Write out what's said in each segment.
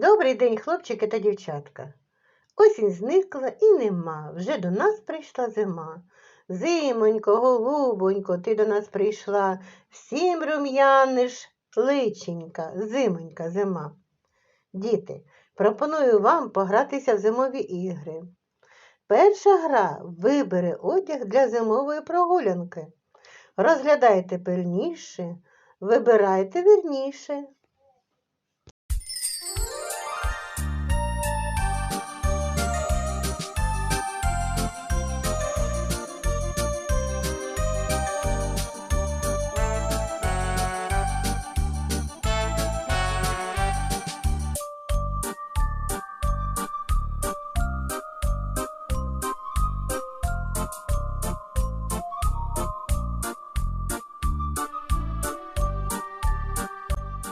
Добрий день, хлопчики та дівчатка. Осінь зникла і нема. Вже до нас прийшла зима. Зимонько, голубонько, ти до нас прийшла. Всім рум'яниш личенька, зимонька, зима. Діти, пропоную вам погратися в зимові ігри. Перша гра вибери одяг для зимової прогулянки. Розглядайте пильніше, вибирайте вірніше.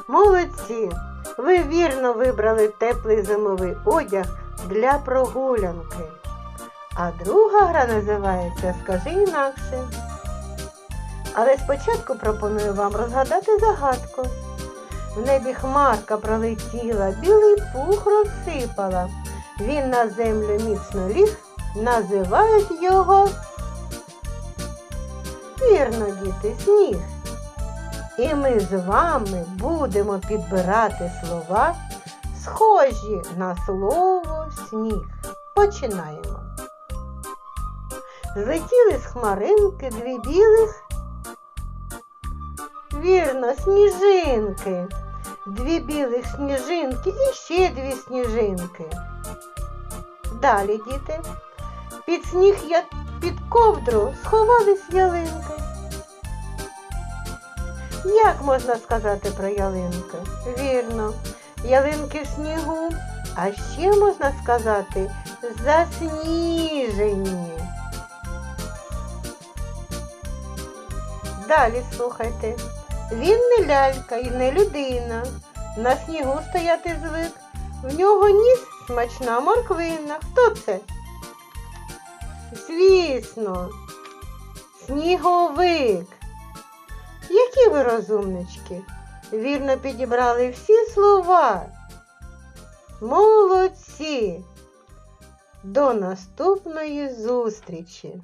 Молодці! Ви вірно вибрали теплий зимовий одяг для прогулянки. А друга гра називається Скажи інакше. Але спочатку пропоную вам розгадати загадку. В небі хмарка пролетіла, білий пух розсипала. Він на землю міцно ліг, називають його. Вірно, діти, сніг. І ми з вами будемо підбирати слова, схожі на слово сніг. Починаємо. Злетіли з хмаринки дві білих. Вірно, сніжинки. Дві білих сніжинки і ще дві сніжинки. Далі, діти, під сніг я під ковдру сховались ялинки. Як можна сказати про ялинки? Вірно, ялинки в снігу, а ще можна сказати засніжені. Далі слухайте. Він не лялька і не людина. На снігу стояти звик. В нього ніс смачна морквина. Хто це? Звісно, сніговик. Які ви розумнички? Вірно підібрали всі слова. Молодці! До наступної зустрічі!